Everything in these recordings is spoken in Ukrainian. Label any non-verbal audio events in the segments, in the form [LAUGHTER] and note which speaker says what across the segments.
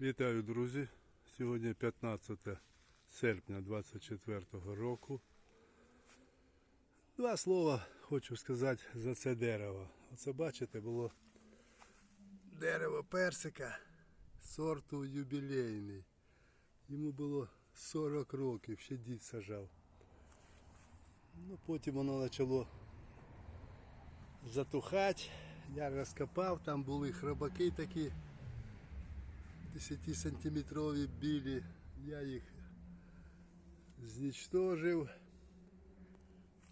Speaker 1: Вітаю, друзі! Сьогодні 15 серпня 24 року. Два слова хочу сказати за це дерево. Оце бачите, було дерево персика сорту юбілейний. Йому було 40 років, ще дід сажав. Ну, потім воно почало затухати. Я розкопав, там були храбаки такі 10-сантиметрові білі. Я їх знічтожив.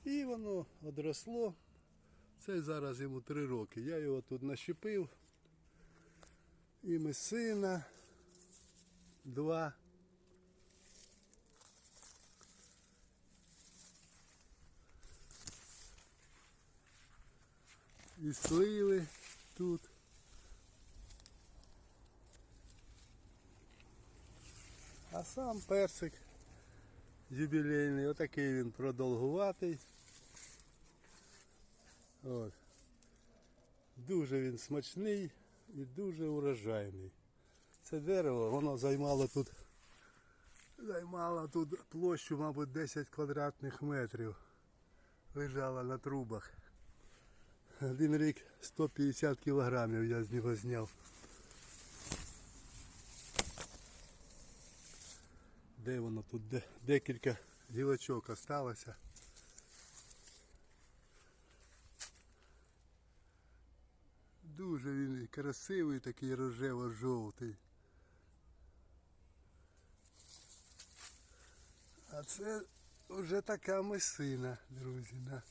Speaker 1: І воно одросло. Це зараз йому 3 роки. Я його тут нащепив. І ми сина. Два. І сливи тут. А сам персик юбілейний, отакий він продовгуватий. От. Дуже він смачний і дуже урожайний. Це дерево, воно займало тут займало тут площу, мабуть, 10 квадратних метрів. Лежало на трубах. Один рік 150 кілограмів я з нього зняв. Де воно тут? Де, декілька гілочок осталося. Дуже він красивий, такий рожево-жовтий. А це вже така месина, друзі, на,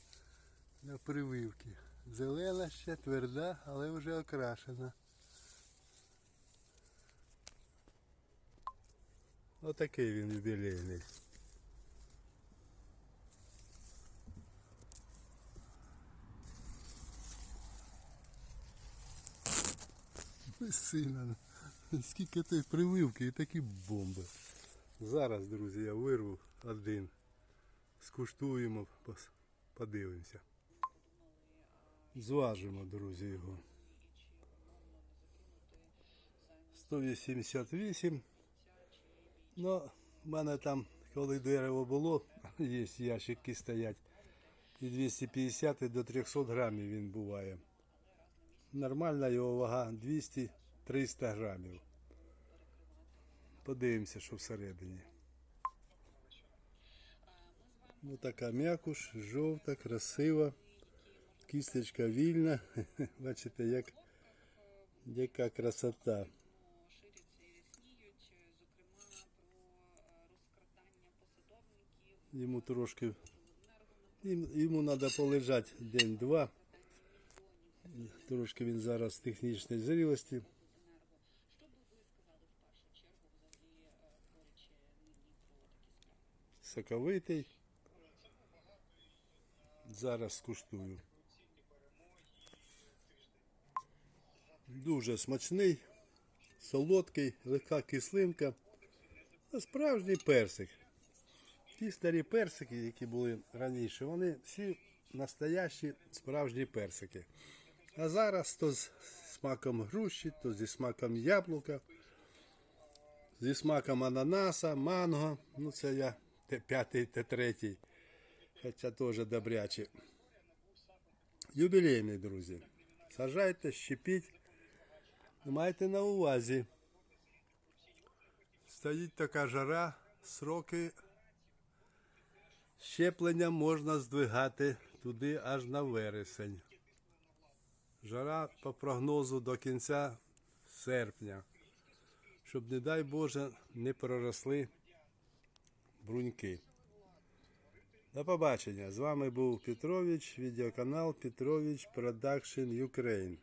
Speaker 1: на прививки. Зелена ще тверда, але вже окрашена. Отакий він юбілейний. Сина, скільки той прививки і такі бомби. Зараз, друзі, я вирву один. Скуштуємо, подивимося. Зважимо, друзі, його. 188. Ну, в мене там, коли дерево було, [LAUGHS] є ящики стоять. І 250 і до 300 грамів він буває. Нормальна його вага 200-300 грамів. Подивимося, що всередині. Ну така м'якуш, жовта, красива. Кісточка вільна. [LAUGHS] Бачите, як, яка красота. Йому трошки. Йому треба полежати день-два. Трошки він зараз в технічній зрілості. Соковитий. Зараз скуштую. Дуже смачний, солодкий, легка кислинка. Справжній персик. Ті старі персики, які були раніше, вони всі настоящі справжні персики. А зараз то з смаком груші, то зі смаком яблука, зі смаком ананаса, манго. Ну це я п'ятий та третій. Хоча теж добрячі. Юбілейний, друзі. Сажайте, щепіть. Майте на увазі. Стоїть така жара, сроки щеплення можна здвигати туди аж на вересень. Жара по прогнозу до кінця серпня. Щоб, не дай Боже, не проросли бруньки. До побачення. З вами був Петрович, відеоканал Петрович Продакшн Ukraine.